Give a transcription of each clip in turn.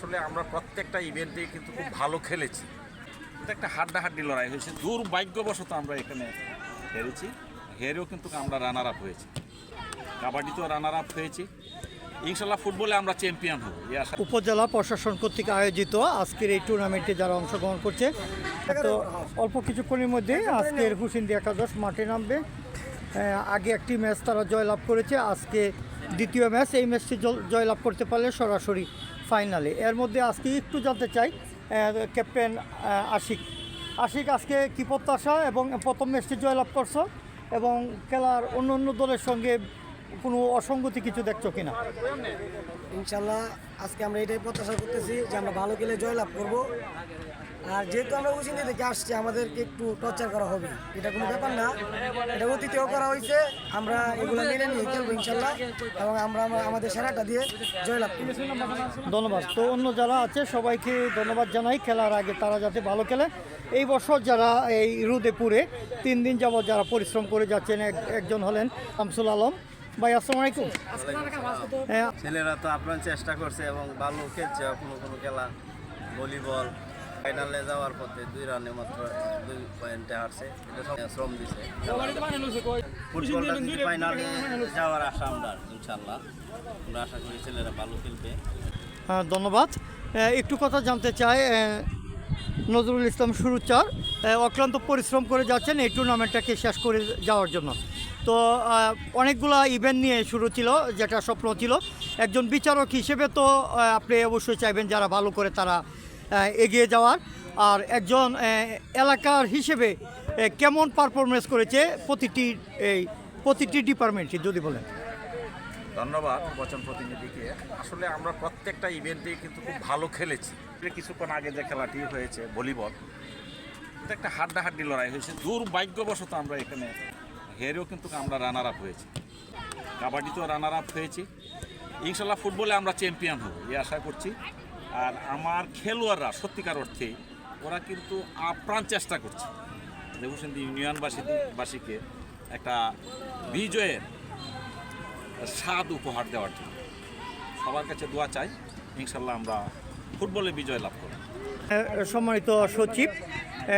আসলে আমরা প্রত্যেকটা ইভেন্টে কিন্তু খুব ভালো খেলেছি। এটা একটা হাড্ডাহাড্ডি লড়াই হয়েছে। দুর্ভাগ্যবশত আমরা এখানে হেরেছি। হেরেও কিন্তু আমরা রানার আপ হয়েছি। কাবাডিতেও রানার আপ হয়েছি। ইনশাল্লাহ ফুটবলে আমরা চ্যাম্পিয়ন হব। উপজেলা প্রশাসন কর্তৃক আয়োজিত আজকের এই টুর্নামেন্টে যারা অংশগ্রহণ করছে, তো অল্প কিছুক্ষণের মধ্যে আজকের হুসিন্দি একাদশ মাঠে নামবে। আগে একটি ম্যাচ তারা জয়লাভ করেছে। আজকে দ্বিতীয় ম্যাচ, এই ম্যাচটি জয়লাভ করতে পারলে সরাসরি ফাইনালে এর মধ্যে আজকে একটু জানতে চাই ক্যাপ্টেন আশিক। আশিক, আজকে কী প্রত্যাশা এবং প্রথম ম্যাচটি জয়লাভ করছ এবং খেলার অন্য অন্য দলের সঙ্গে কোনো অসঙ্গতি কিছু দেখছ কিনা? ইনশাল্লাহ আজকে আমরা এটাই প্রত্যাশা করতেছি যে আমরা ভালো খেলে জয়লাভ করব। আর যেহেতু আমরা উচিনি থেকে আসছি আমাদেরকে একটু টর্চার করা হবে। এটা কোনো ব্যাপার না। এটা অতীতেও করা হয়েছে। আমরা এগুলো মেনে নিয়ে খেলব ইনশাল্লাহ। এবং আমরা আমাদের সেরাটা দিয়ে জয়লাভ করব। ধন্যবাদ। তো অন্য যারা আছে সবাইকে ধন্যবাদ জানাই। খেলার আগে তারা যাতে ভালো খেলে। এই বছর যারা এই রুদেপুরে তিন দিন যাবৎ যারা পরিশ্রম করে যাচ্ছেন এক- একজন হলেন শামসুল আলম। ভাই আসসালামু আলাইকুম। হ্যাঁ। ছেলেরা তো আপনার চেষ্টা করছে এবং ভালো খেলছে কোনো কোনো খেলা ভলিবল। ফাইনালে যাওয়ার পথে দুই রানে মাত্র দুই পয়েন্টে হারছে। শ্রম দিছে। ফাইনালে যাওয়ার আশা আমরা ইনশাল্লাহ আমরা আশা করি ছেলেরা ভালো খেলবে। ধন্যবাদ। একটু কথা জানতে চাই নজরুল ইসলাম সুরুচার অক্লান্ত পরিশ্রম করে যাচ্ছেন এই টুর্নামেন্টটাকে শেষ করে যাওয়ার জন্য। তো অনেকগুলা ইভেন্ট নিয়ে শুরু ছিল, যেটা স্বপ্ন ছিল। একজন বিচারক হিসেবে তো আপনি অবশ্যই চাইবেন যারা ভালো করে তারা এগিয়ে যাওয়ার। আর একজন এলাকার হিসেবে কেমন পারফরমেন্স করেছে প্রতিটি, এই, প্রতিটি ডিপার্টমেন্টে যদি বলেন। ধন্যবাদ বচন প্রতিনিধিকে। আসলে আমরা প্রত্যেকটা ইভেন্টে কিন্তু খুব ভালো খেলেছি। কিছুক্ষণ আগে যে খেলাটি হয়েছে, ভলিবল, এটা একটা হাড্ডাহাড্ডি লড়াই হয়েছে। দুর্ভাগ্যবশত আমরা এখানে হেরেও কিন্তু আমরা রানার আপ হয়েছি। কাবাডিতেও রানার আপ হয়েছি। ইনশাল্লাহ ফুটবলে আমরা চ্যাম্পিয়ন হব, এই আশা করছি। আর আমার খেলোয়াড়রা সত্যিকার অর্থে ওরা কিন্তু আপ্রাণ চেষ্টা করছে। দেবসেন ইউনিয়নবাসী বাসীকে একটা বিজয়ের স্বাদ উপহার দেওয়ার জন্য। সবার কাছে দোয়া চাই ইনশাল্লাহ আমরা ফুটবলে বিজয় লাভ করব। আহ, সম্মানিত সচিব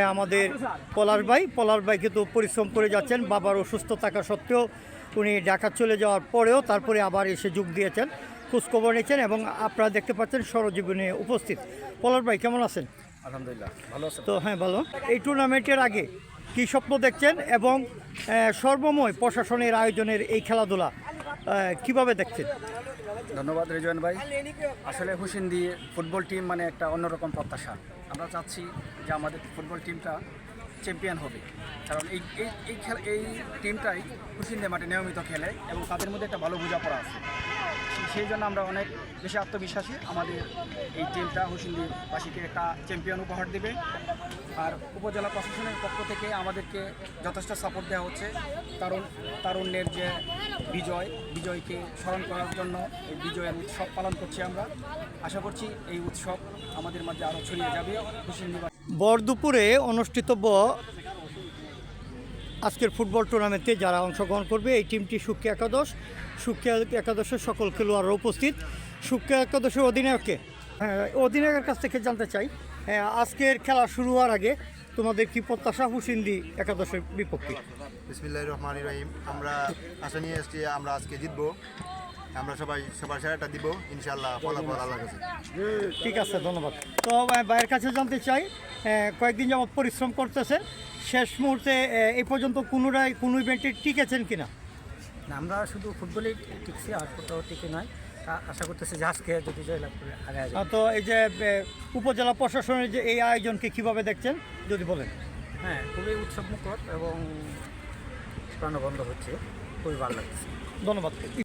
আমাদের পলাশ ভাই। পলাশ ভাই কিন্তু পরিশ্রম করে যাচ্ছেন বাবার অসুস্থ থাকা সত্ত্বেও উনি ঢাকা চলে যাওয়ার পরেও তারপরে আবার এসে যোগ দিয়েছেন। খোঁজখবর নিয়েছেন এবং আপনারা দেখতে পাচ্ছেন সরজীবনে উপস্থিত। পলাশ ভাই কেমন আছেন? আলহামদুলিল্লাহ ভালো আছে তো হ্যাঁ ভালো। এই টুর্নামেন্টের আগে কী স্বপ্ন দেখছেন এবং সর্বময় প্রশাসনের আয়োজনের এই খেলাধুলা কীভাবে দেখছেন? ধন্যবাদ রেজওয়ান ভাই। আসলে হুসেন দিয়ে ফুটবল টিম মানে একটা অন্যরকম প্রত্যাশা। আমরা চাচ্ছি যে আমাদের ফুটবল টিমটা চ্যাম্পিয়ন হবে। কারণ এই এই এই খেলা এই টিমটাই হুসিন্দি মাঠে নিয়মিত খেলে এবং তাদের মধ্যে একটা ভালো বোঝাপড়া আছে। সেই জন্য আমরা অনেক বেশি আত্মবিশ্বাসী। আমাদের এই টিমটা হুসিন্দিবাসীকে একটা চ্যাম্পিয়ন উপহার দেবে। আর উপজেলা প্রশাসনের পক্ষ থেকে আমাদেরকে যথেষ্ট সাপোর্ট দেওয়া হচ্ছে। তারুণ তারুণ্যের যে বিজয়, বিজয়কে স্মরণ করার জন্য এই বিজয়ের উৎসব পালন করছি আমরা। আশা করছি এই উৎসব আমাদের মাঝে আরও ছড়িয়ে যাবে। হুসিন্দিবাসী বর দুপুরে অনুষ্ঠিতব্য আজকের ফুটবল টুর্নামেন্টে যারা অংশগ্রহণ করবে, এই টিমটি সুক্কি একাদশ। সুক্কি একাদশের সকল খেলোয়াড়রা উপস্থিত। সুক্কি একাদশের অধিনায়ককে? হ্যাঁ, অধিনায়কের কাছ থেকে জানতে চাই। হ্যাঁ, আজকের খেলা শুরু হওয়ার আগে তোমাদের কি প্রত্যাশা হুসিন্দি একাদশের বিপক্ষে? বিসমিল্লাহ রহমান রহিম। আমরা আশা নিয়ে এসেছি আমরা আজকে জিতবো। আমরা সবাই সবার সেরাটা দিব। ইনশাল্লাহ ফলাফল আল্লাহ কাছে। ঠিক আছে ধন্যবাদ। তো ভাইয়ের কাছে জানতে চাই কয়েকদিন যাবৎ পরিশ্রম করতেছেন শেষ মুহূর্তে এই পর্যন্ত কোনোটাই কোনো ইভেন্টে টিকেছেন কিনা? না, আমরা শুধু ফুটবলেই টিকছি আর কোথাও টিকে নয় তা- আশা করতেছি যে আজকে যদি জয়লাভ করে আগে আগে। তো এই যে উপজেলা প্রশাসনের যে এই আয়োজনকে কীভাবে দেখছেন যদি বলেন। হ্যাঁ খুবই উৎসবমুখর এবং প্রাণবন্ধ হচ্ছে। খুবই ভালো লাগছে। ধন্যবাদ।